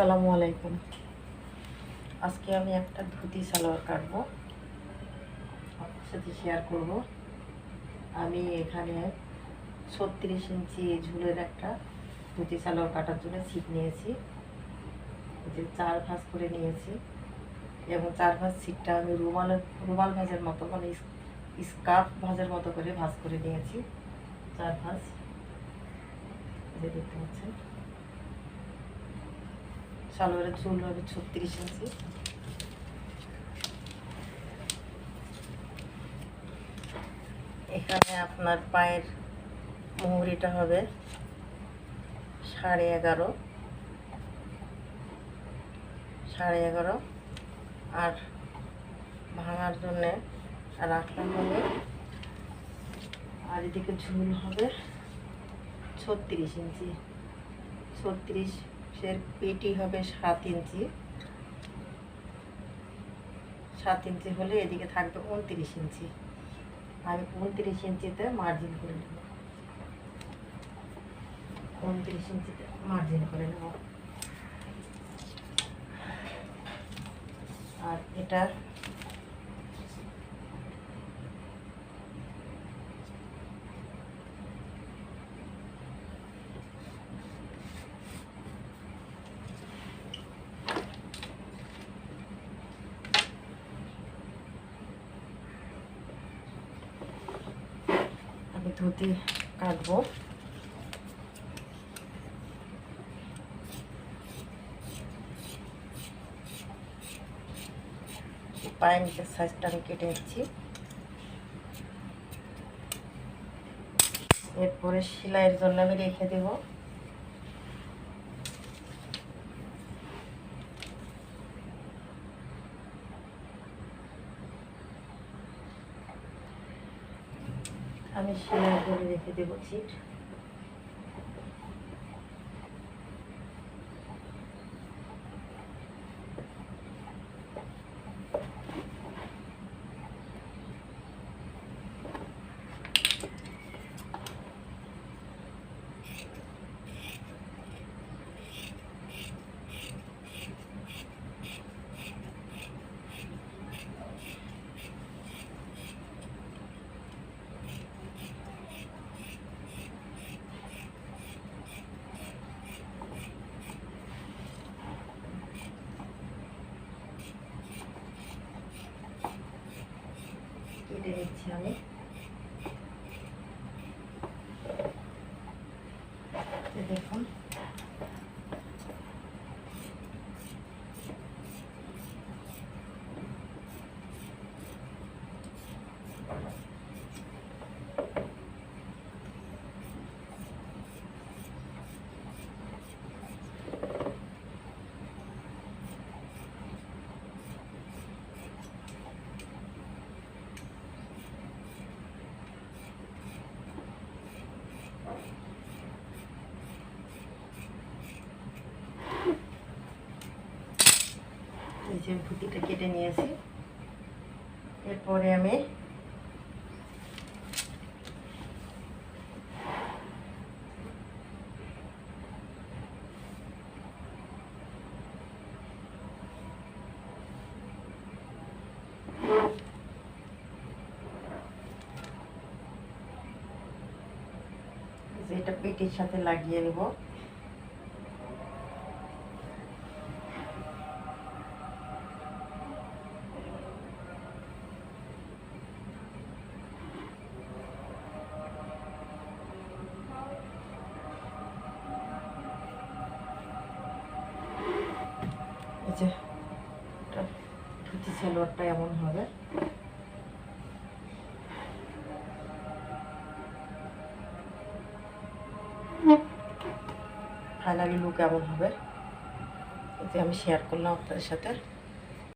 আসসালামু আলাইকুম। আজকে আমি একটা ধুতি সালোয়ার কাটবো। আপনার সাথে শেয়ার করব। আমি এখানে ছত্রিশ ইঞ্চি ঝুলের একটা ধুতি সালোয়ার কাটার জন্য ছিপ নিয়েছি। যে চার ভাঁজ করে নিয়েছি এবং চার ভাঁজ ছিটটা আমি রুমালের রুমাল ভাঁজের মতো মানে স্কার্ফ ভাঁজের মতো করে ভাঁজ করে নিয়েছি। চার ভাঁজ। দেখতে পাচ্ছেন। সালোয়ারের চুল হবে ছত্রিশ ইঞ্চি। এখানে আপনার পায়ের মুহুরিটা হবে সাড়ে এগারো। সাড়ে এগারো। আর ভাঙার জন্যে রাখলাম হবে আর এদিকে ঝুল হবে ছত্রিশ ইঞ্চি। ছত্রিশ এর পেটি হবে সাত ইঞ্চি। সাত ইঞ্চি হলে এদিকে থাকবে উনত্রিশ ইঞ্চি। আমি উনত্রিশ ইঞ্চিতে মার্জিন করে নেব। উনত্রিশ ইঞ্চিতে মার্জিন করে নেব। আর এটা আমি ধুতি কাটবো। পায়ের নিচের সাইজটা আমি কেটে নিচ্ছি। এরপরে সেলাইয়ের জন্য আমি রেখে দেব। আমি সেলাই করে রেখে দেবো ছিট। কেটে নিচ্ছি আমি এই যে ধুতিটা কেটে নিয়েছি। এরপরে আমি এটা পেটির সাথে লাগিয়ে নেব। যে ধুতি সালোয়ারটা এমন হবে। ফাইনালি লুক এমন হবে। এতে আমি শেয়ার করলাম আপনাদের সাথে।